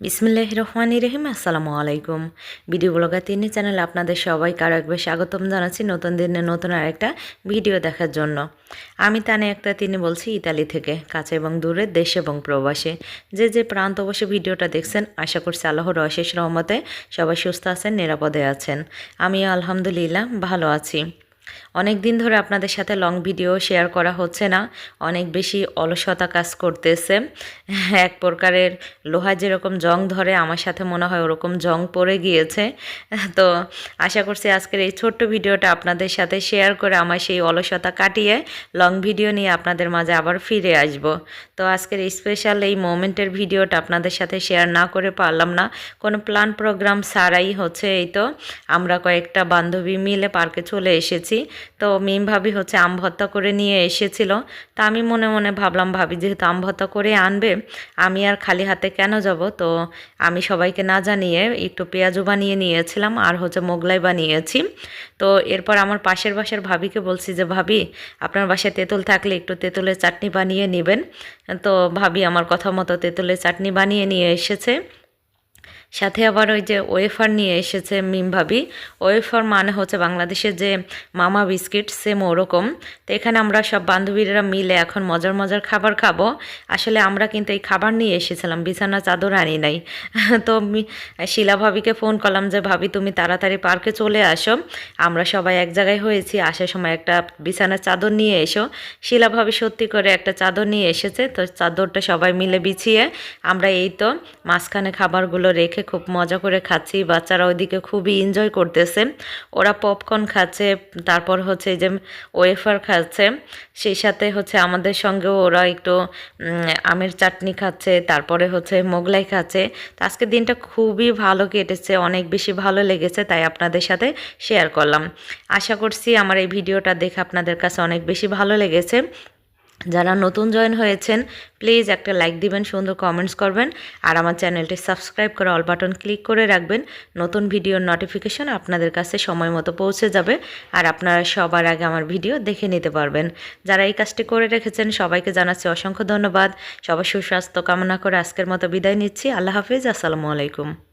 বিসমিল্লাহ রহমান রহিম আসসালামু আলাইকুম ভিডিও ব্লগার তিনি চ্যানেলে আপনাদের সবাইকে আরও একবার স্বাগতম জানাচ্ছি নতুন দিনে নতুন আরেকটা ভিডিও দেখার জন্য। আমি তানে একটা তিনি বলছি, ইতালি থেকে, কাছে এবং দূরে, দেশ এবং প্রবাসে। যে যে প্রান্ত বসে ভিডিওটা দেখছেন, আশা করছি আল্লাহর অশেষ রহমতে সবাই সুস্থ আছেন, নিরাপদে আছেন। আমি আলহামদুলিল্লাহ, ভালো আছি। অনেক দিন ধরে আপনাদের সাথে লং ভিডিও শেয়ার করা হচ্ছে না, অনেক বেশি অলসতা কাজ করতেছে। এক প্রকারের লোহা যেরকম জং ধরে, আমার সাথে মনে হয় ওরকম জং পড়ে গিয়েছে। তো আশা করছি আজকের এই ছোট্ট ভিডিওটা আপনাদের সাথে শেয়ার করে আমার সেই অলসতা কাটিয়ে লং ভিডিও নিয়ে আপনাদের মাঝে আবার ফিরে আসব। তো আজকের স্পেশাল এই মোমেন্টের ভিডিওটা আপনাদের সাথে শেয়ার না করে পারলাম না। কোনো প্ল্যান প্রোগ্রাম ছাড়াই হচ্ছে এই তো। আমরা কয়েকটা বান্ধবী মিলে পার্কে চলে এসেছি। তো মিম ভাবি হচ্ছে আম ভর্তা করে নিয়ে এসেছিল। তা আমি মনে মনে ভাবলাম, ভাবি যেহেতু আম ভর্তা করে আনবে, আমি আর খালি হাতে কেন যাব? তো আমি সবাইকে না জানিয়ে একটু পেঁয়াজু বানিয়ে নিয়েছিলাম আর হচ্ছে মোগলাই বানিয়েছি। তো এরপর আমার পাশের বাসার ভাবিকে বলছি যে, ভাবি, আপনার বাসায় তেঁতুল থাকলে একটু তেঁতুলের চাটনি বানিয়ে নেবেন। তো ভাবি আমার কথা মতো তেঁতুলের চাটনি বানিয়ে নিয়ে এসেছে। সাথে আবার ওই যে ওয়েফার নিয়ে এসেছে মিম ভাবি। ওয়েফার মানে হচ্ছে বাংলাদেশের যে মামা বিস্কিট, সেম ওরকম। তো এখানে আমরা সব বান্ধবীরা মিলে এখন মজার মজার খাবার খাব। আসলে আমরা কিন্তু এই খাবার নিয়ে এসেছিলাম, বিছানা, চাদর আনি নাই। তো শিলা ভাবিকে ফোন করলাম যে, ভাবি, তুমি তাড়াতাড়ি পার্কে চলে আসো। আমরা সবাই এক জায়গায় হয়েছি, আসার সময় একটা বিছানার চাদর নিয়ে এসো। শিলা ভাবি সত্যি করে একটা চাদর নিয়ে এসেছে, তো চাদরটা সবাই মিলে বিছিয়ে আমরা এই তো মাঝখানে খাবারগুলো রেখে রেখে খুব মজা করে খাচ্ছি। বাচ্চারা ওইদিকে খুবই এনজয় করতেছে। ওরা পপকর্ন খাচ্ছে, তারপর হচ্ছে যে ওয়েফার খাচ্ছে। সেই সাথে হচ্ছে আমাদের সঙ্গেও ওরা একটু আমের চাটনি খাচ্ছে, তারপরে হচ্ছে মোগলাই খাচ্ছে। তো আজকে দিনটা খুবই ভালো কেটেছে, অনেক বেশি ভালো লেগেছে, তাই আপনাদের সাথে শেয়ার করলাম। আশা করছি আমার এই ভিডিওটা দেখে আপনাদের কাছে অনেক বেশি ভালো লেগেছে। যারা নতুন জয়েন হয়েছেন প্লিজ একটা লাইক দিবেন, সুন্দর কমেন্টস করবেন, আর আমার চ্যানেলটি সাবস্ক্রাইব করে অল বাটন ক্লিক করে রাখবেন। নতুন ভিডিওর নোটিফিকেশন আপনাদের কাছে সময় মতো পৌঁছে যাবে, আর আপনারা সবার আগে আমার ভিডিও দেখে নিতে পারবেন। যারা এই কাজটি করে রেখেছেন, সবাইকে জানাচ্ছি অসংখ্য ধন্যবাদ। সবার সুস্বাস্থ্য কামনা করে আজকের মতো বিদায় নিচ্ছি। আল্লাহ হাফিজ, আসসালামু আলাইকুম।